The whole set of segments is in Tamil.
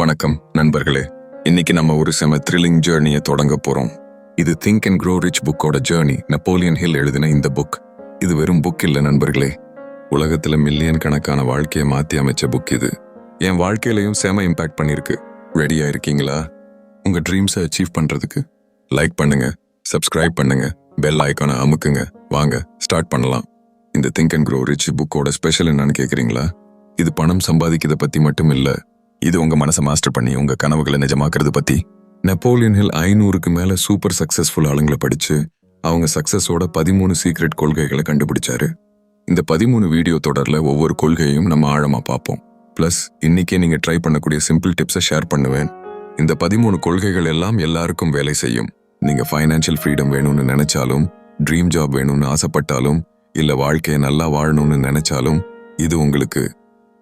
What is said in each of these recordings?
வணக்கம் நண்பர்களே. இன்னைக்கு நம்ம ஒரு செம த்ரில்லிங் ஜேர்னியை தொடங்க போறோம். இது திங்க் அண்ட் க்ரோ ரிச் புக்கோட ஜேர்னி நெப்போலியன் ஹில் எழுதின இந்த புக் இது வெறும் புக் இல்ல நண்பர்களே. உலகத்துல மில்லியன் கணக்கான வாழ்க்கையை மாற்றி அமைச்ச புக் இது. என் வாழ்க்கையிலையும் செம இம்பாக்ட் பண்ணிருக்கு. ரெடியா இருக்கீங்களா உங்க ட்ரீம்ஸை அச்சீவ் பண்றதுக்கு லைக் பண்ணுங்க சப்ஸ்கிரைப் பண்ணுங்க பெல் ஐக்கானை அமுக்குங்க. வாங்க ஸ்டார்ட் பண்ணலாம். இந்த திங்க் அண்ட் க்ரோ ரிச் புக்கோட ஸ்பெஷல் என்னன்னு கேட்குறீங்களா இது பணம் சம்பாதிக்கிறத பத்தி மட்டும் இல்லை இது உங்க மனசை மாஸ்டர் பண்ணி உங்க கனவுகளை நிஜமாக்குறது பத்தி. நெப்போலியன் ஹில் ஐநூறுக்கு மேல சூப்பர் சக்சஸ்ஃபுல் ஆளுங்களை படிச்சு அவங்க சக்சஸோட பதிமூணு சீக்ரெட் கொள்கைகளை கண்டுபிடிச்சாரு. இந்த பதிமூணு வீடியோ தொடர்ல ஒவ்வொரு கொள்கையும் நம்ம ஆழமா பார்ப்போம். பிளஸ் இன்னைக்கே நீங்க ட்ரை பண்ணக்கூடிய சிம்பிள் டிப்ஸை ஷேர் பண்ணுவேன். இந்த பதிமூணு கொள்கைகள் எல்லாம் எல்லாருக்கும் வேலை செய்யும். நீங்க ஃபைனான்சியல் ஃப்ரீடம் வேணும்னு நினைச்சாலும் ட்ரீம் ஜாப் வேணும்னு ஆசைப்பட்டாலும் இல்ல வாழ்க்கையை நல்லா வாழணும்னு நினைச்சாலும் இது உங்களுக்கு.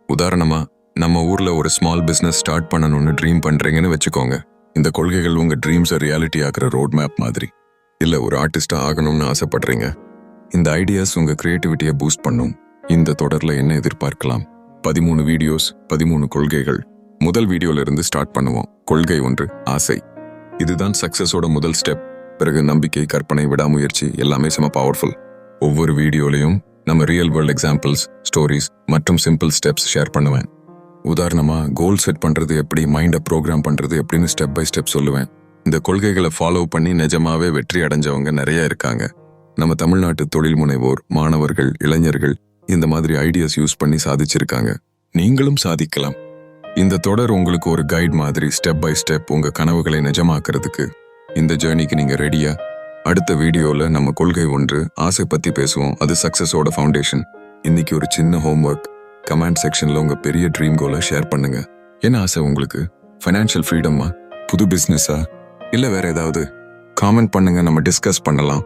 உதாரணமா நம்ம ஊரில் ஒரு ஸ்மால் பிஸ்னஸ் ஸ்டார்ட் பண்ணணும்னு ட்ரீம் பண்ணுறீங்கன்னு வச்சுக்கோங்க. இந்த கொள்கைகள் உங்கள் ட்ரீம்ஸை ரியாலிட்டி ஆக்குற ரோட் மேப் மாதிரி. இல்லை ஒரு ஆர்டிஸ்டாக ஆகணும்னு ஆசைப்படுறீங்க. இந்த ஐடியாஸ் உங்கள் க்ரியேட்டிவிட்டியை பூஸ்ட் பண்ணும். இந்த தொடரில் என்ன எதிர்பார்க்கலாம்? பதிமூணு வீடியோஸ் பதிமூணு கொள்கைகள். முதல் வீடியோலேருந்து ஸ்டார்ட் பண்ணுவோம். கொள்கை ஒன்று ஆசை. இதுதான் சக்ஸஸோட முதல் ஸ்டெப் பிறகு நம்பிக்கை கற்பனை விடாமுயற்சி எல்லாமே செம பவர்ஃபுல் ஒவ்வொரு வீடியோலையும் நம்ம ரியல் வேர்ல்ட் எக்ஸாம்பிள்ஸ் ஸ்டோரிஸ் மற்றும் சிம்பிள் ஸ்டெப்ஸ் ஷேர் பண்ணுவேன். உதாரணமாக கோல் செட் பண்ணுறது எப்படி மைண்டை ப்ரோக்ராம் பண்ணுறது எப்படின்னு ஸ்டெப் பை ஸ்டெப் சொல்லுவேன். இந்த கொள்கைகளை ஃபாலோ பண்ணி நிஜமாவே வெற்றி அடைஞ்சவங்க நிறைய இருக்காங்க. நம்ம தமிழ்நாட்டு தொழில் முனைவோர் மாணவர்கள் இளைஞர்கள் இந்த மாதிரி ஐடியாஸ் யூஸ் பண்ணி சாதிச்சிருக்காங்க. நீங்களும் சாதிக்கலாம். இந்த தொடர் உங்களுக்கு ஒரு கைட் மாதிரி ஸ்டெப் பை ஸ்டெப் உங்கள் கனவுகளை நிஜமாக்குறதுக்கு. இந்த ஜேர்னிக்கு நீங்கள் ரெடியா அடுத்த வீடியோவில் நம்ம கொள்கை ஒன்று ஆசை பற்றி பேசுவோம். அது சக்ஸஸோட ஃபவுண்டேஷன் இன்னைக்கு ஒரு சின்ன ஹோம்ஒர்க் கமெண்ட் செக்ஷனில் உங்கள் பெரிய ட்ரீம் கோலை ஷேர் பண்ணுங்கள் என்ன ஆசை உங்களுக்கு? ஃபைனான்ஷியல் ஃப்ரீடமா புது பிஸ்னஸா இல்லை வேறு ஏதாவது? காமெண்ட் பண்ணுங்கள் நம்ம டிஸ்கஸ் பண்ணலாம்.